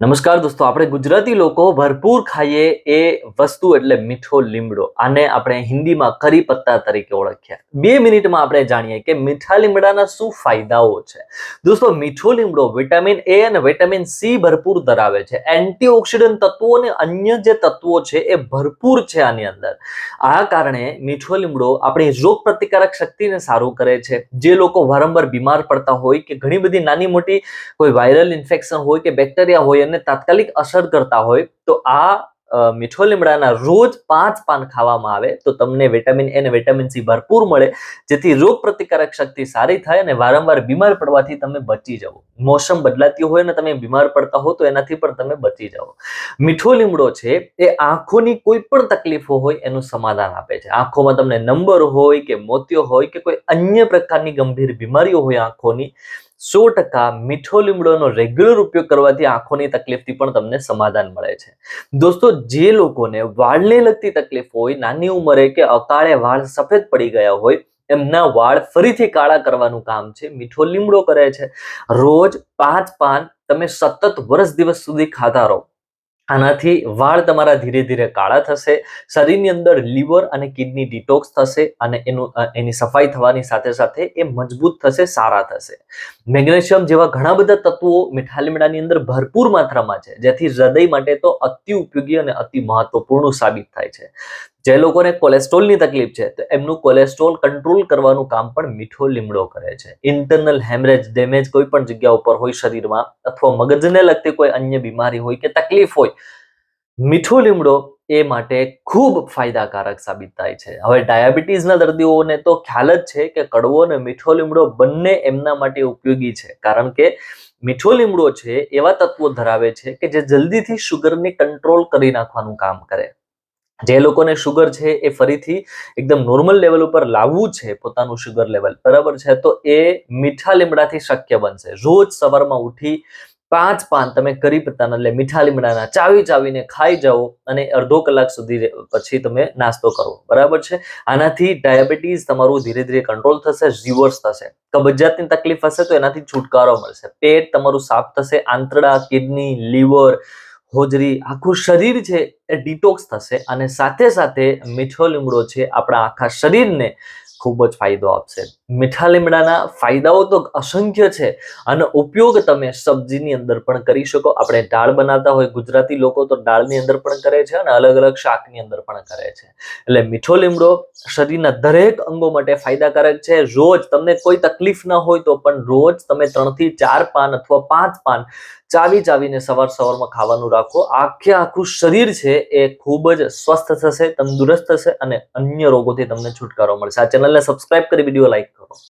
નમસ્કાર દોસ્તો, આપણે ગુજરાતી લોકો ભરપૂર ખાઈએ એ વસ્તુ એટલે મીઠો લીમડો, આને આપણે હિન્દીમાં કરી પત્તા તરીકે ઓળખ્યા. બે મિનિટમાં આપણે જાણીએ કે મીઠા લીમડાના શું ફાયદાઓ છે. દોસ્તો, મીઠો લીમડો વિટામિન એ અને વિટામિન સી ભરપૂર ધરાવે છે. એન્ટીઓક્સિડન્ટ તત્વો અને અન્ય જે તત્વો છે એ ભરપૂર છે આની અંદર. આ કારણે મીઠો લીમડો આપણી રોગ પ્રતિકારક શક્તિને સારું કરે છે. જે લોકો વારંવાર બીમાર પડતા હોય કે ઘણી બધી નાની મોટી કોઈ વાયરલ ઇન્ફેક્શન હોય કે બેક્ટેરિયા હોય અને તાત્કાલિક અસર કરતા હોય, તો આ મીઠો લીમડાના રોજ પાંચ પાન ખાવામાં આવે, તો તમને વિટામિન એ અને વિટામિન સી ભરપૂર મળે, જેથી રોગ પ્રતિકારક શક્તિ સારી થાય અને વારંવાર બીમાર પડવાથી તમે બચી જાઓ. મોસમ બદલાતી હોય અને તમે બીમાર પડતા હો, તો એનાથી પણ તમે બચી જાઓ. મીઠો લીમડો છે, એ આંખોની કોઈ પણ તકલીફો હોય, એનું સમાધાન આપે છે. આંખોમાં તમને નંબર હોય કે મોતિયો હોય કે કોઈ અન્ય પ્રકારની ગંભીર બીમારીઓ હોય આંખોની સો ટકા મીઠો લીમડોનો રેગ્યુલર ઉપયોગ કરવાથી આંખોની તકલીફથી પણ તમને સમાધાન મળે છે. દોસ્તો, જે લોકોને વાળને લગતી તકલીફ હોય, નાની ઉંમરે કે અકાળે વાળ સફેદ પડી ગયા હોય, એમના વાળ ફરીથી કાળા કરવાનું કામ છે. મીઠો લીમડો કરે છે. રોજ પાંચ પાન તમે સતત વર્ષ દિવસ સુધી ખાતા રહો. આનાથી વાળ તમારા ધીરે ધીરે કાળા થશે, શરીરની અંદર લીવર અને કિડની ડિટોક્સ થશે અને એનું એની સફાઈ થવાની સાથે સાથે એ મજબૂત થશે, સારા થશે. મેગ્નેશિયમ જેવા ઘણા બધા તત્વો મીઠા લીમડાની અંદર ભરપૂર માત્રામાં છે, જેથી હૃદય માટે તો અતિ ઉપયોગી અને અતિ મહત્વપૂર્ણ સાબિત થાય છે. જે લોકોને કોલેસ્ટ્રોલની તકલીફ છે, તો એમનું કોલેસ્ટ્રોલ કંટ્રોલ કરવાનું કામ પણ મીઠો લીમડો કરે છે. ઇન્ટરનલ હેમરેજ ડેમેજ કોઈ પણ જગ્યા ઉપર હોય શરીરમાં અથવા મગજને લગતી કોઈ અન્ય બીમારી હોય કે તકલીફ હોય, મીઠો લીમડો એ માટે ખૂબ ફાયદાકારક સાબિત થાય છે. હવે ડાયાબિટીસના દર્દીઓને તો ખ્યાલ જ છે કે કડવો અને મીઠો લીમડો બંને એમના માટે ઉપયોગી છે. કારણ કે મીઠો લીમડો છે એવા તત્વો ધરાવે છે કે જે જલ્દીથી શુગરને કંટ્રોલ કરી નાખવાનું કામ કરે. જે લોકોને શુગર છે એ ફરીથી એકદમ નોર્મલ લેવલ ઉપર લાવવું છે પોતાનું શુગર લેવલ બરાબર છે? તો એ મીઠા લીમડાથી શક્ય બનશે. રોજ સવારમાં ઉઠી પાંચ પાન તમે કરી પત્તાના એટલે મીઠા લીમડાના, ચાવી ચાવીને ખાઈ જાઓ અને અડધો કલાક સુધી પછી તમે નાસ્તો કરો. બરાબર છે? આનાથી ડાયાબિટીસ તમારું ધીરે ધીરે કંટ્રોલ થશે રિવર્સ થશે. કબજિયાતની તકલીફ હશે તો એનાથી છુટકારો મળશે. પેટ તમારું સાફ થશે, આંતરડા, કિડની, લીવર હોજરી, આખું શરીર છે એ ડિટોક્સ થશે અને સાથે સાથે મીઠો લીમડો છે આપણા આખા શરીરને ખૂબ જ ફાયદો આપશે. મીઠા લીમડાના ફાયદાઓ તો અસંખ્ય છે અને ઉપયોગ તમે સબ્જીની અંદર પણ કરી શકો. આપણે દાળ બનાવતા હોય, ગુજરાતી લોકો તો દાળની અંદર પણ કરે છે અને અલગ અલગ શાકની અંદર પણ કરે છે. એટલે મીઠો લીમડો શરીરના દરેક અંગો માટે ફાયદાકારક છે. રોજ તમને કોઈ તકલીફ ન હોય તો પણ રોજ તમે ત્રણથી ચાર પાન અથવા પાંચ પાન ચાવી ચાવીને સવાર સવારમાં ખાવાનું રાખો. આખે આખું શરીર છે એ ખૂબ જ સ્વસ્થ થશે, તંદુરસ્ત થશે અને અન્ય રોગોથી તમને છુટકારો મળશે. આ ચેનલને સબસ્ક્રાઇબ કરી, વીડિયો લાઈક Mexico